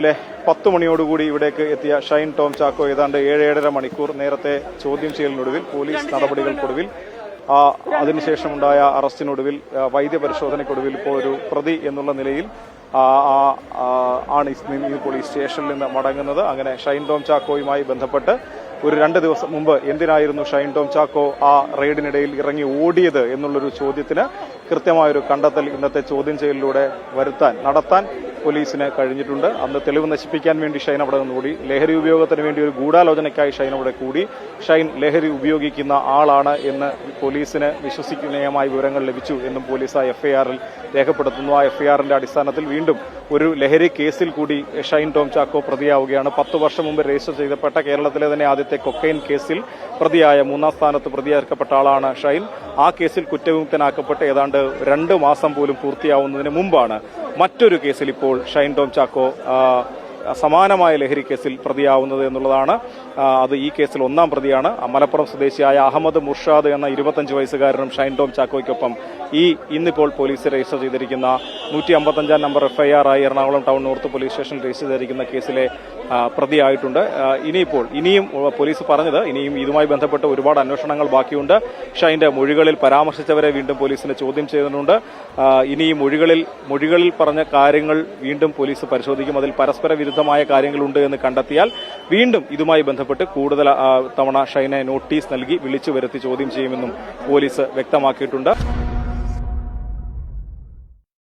രാവിലെ പത്ത് മണിയോടുകൂടി ഇവിടേക്ക് എത്തിയ ഷൈൻ ടോം ചാക്കോ ഏതാണ്ട് ഏഴ് ഏഴര മണിക്കൂർ നേരത്തെ ചോദ്യം ചെയ്യലിനൊടുവിൽ പോലീസ് നടപടികൾക്കൊടുവിൽ അതിനുശേഷമുണ്ടായ അറസ്റ്റിനൊടുവിൽ വൈദ്യപരിശോധനയ്ക്കൊടുവിൽ ഇപ്പോൾ ഒരു പ്രതി എന്നുള്ള നിലയിൽ ആണ് ഇപ്പോൾ ഈ പോലീസ് സ്റ്റേഷനിൽ നിന്ന് മടങ്ങുന്നത്. അങ്ങനെ ഷൈൻ ടോം ചാക്കോയുമായി ബന്ധപ്പെട്ട് ഒരു രണ്ട് ദിവസം മുമ്പ് എന്തിനായിരുന്നു ഷൈൻ ടോം ചാക്കോ ആ റെയ്ഡിനിടയിൽ ഇറങ്ങി ഓടിയത് എന്നുള്ളൊരു ചോദ്യത്തിന് കൃത്യമായൊരു കണ്ടെത്തൽ ഇന്നത്തെ ചോദ്യം ചെയ്യലിലൂടെ വരുത്താൻ നടത്താൻ പോലീസിന് കഴിഞ്ഞിട്ടുണ്ട്. അന്ന് തെളിവ് നശിപ്പിക്കാൻ വേണ്ടി ഷൈൻ അവിടെ നിന്ന് കൂടി ലഹരി ഉപയോഗത്തിന് വേണ്ടി ഒരു ഗൂഢാലോചനയ്ക്കായി ഷൈൻ അവിടെ കൂടി. ഷൈൻ ലഹരി ഉപയോഗിക്കുന്ന ആളാണ് എന്ന് പോലീസിന് വിശ്വസിക്കുന്നതുമായ വിവരങ്ങൾ ലഭിച്ചു എന്നും പോലീസ് ആ എഫ്ഐആറിൽ രേഖപ്പെടുത്തുന്നു. ആ എഫ്ഐആറിന്റെ അടിസ്ഥാനത്തിൽ വീണ്ടും ഒരു ലഹരി കേസിൽ കൂടി ഷൈൻ ടോം ചാക്കോ പ്രതിയാവുകയാണ്. പത്ത് വർഷം മുമ്പ് രജിസ്റ്റർ ചെയ്തപ്പെട്ട കേരളത്തിലെ തന്നെ ആദ്യത്തെ കൊക്കൈൻ കേസിൽ പ്രതിയായ മൂന്നാം സ്ഥാനത്ത് പ്രതിയാക്കപ്പെട്ട ആളാണ് ഷൈൻ. ആ കേസിൽ കുറ്റവിമുക്തനാക്കപ്പെട്ട് ഏതാണ്ട് രണ്ട് മാസം പോലും പൂർത്തിയാവുന്നതിന് മുമ്പാണ് മറ്റൊരു കേസിൽ ഇപ്പോൾ ഷൈൻ ടോം ചാക്കോ സമാനമായ ലഹരി കേസിൽ പ്രതിയാവുന്നത് എന്നുള്ളതാണ്. അത് ഈ കേസിൽ ഒന്നാം പ്രതിയാണ്. മലപ്പുറം സ്വദേശിയായ അഹമ്മദ് മുർഷാദ് എന്ന ഇരുപത്തഞ്ച് വയസ്സുകാരനും ഷൈൻ ടോം ചാക്കോയ്ക്കൊപ്പം ഈ ഇന്നിപ്പോൾ പോലീസ് രജിസ്റ്റർ ചെയ്തിരിക്കുന്ന നൂറ്റി അമ്പത്തഞ്ചാം നമ്പർ എഫ്ഐആർ ആയി എറണാകുളം ടൗൺ നോർത്ത് പോലീസ് സ്റ്റേഷനിൽ രജിസ്റ്റർ ചെയ്തിരിക്കുന്ന കേസിലെ പ്രതിയായിട്ടുണ്ട്. ഇനിയിപ്പോൾ ഇനിയും പോലീസ് പറഞ്ഞത് ഇനിയും ഇതുമായി ബന്ധപ്പെട്ട് ഒരുപാട് അന്വേഷണങ്ങൾ ബാക്കിയുണ്ട്. ഷൈന്റെ മൊഴികളിൽ പരാമർശിച്ചവരെ വീണ്ടും പോലീസിനെ ചോദ്യം ചെയ്യുന്നുണ്ട്. ഇനി മൊഴികളിൽ മൊഴികളിൽ പറഞ്ഞ കാര്യങ്ങൾ വീണ്ടും പോലീസ് പരിശോധിക്കും. അതിൽ പരസ്പര വിരുദ്ധമായ കാര്യങ്ങളുണ്ട് എന്ന് കണ്ടെത്തിയാൽ വീണ്ടും ഇതുമായി ബന്ധപ്പെട്ട് കൂടുതൽ തവണ ഷൈനെ നോട്ടീസ് നൽകി വിളിച്ചു വരുത്തി ചോദ്യം ചെയ്യുമെന്നും പോലീസ് വ്യക്തമാക്കിയിട്ടുണ്ട്.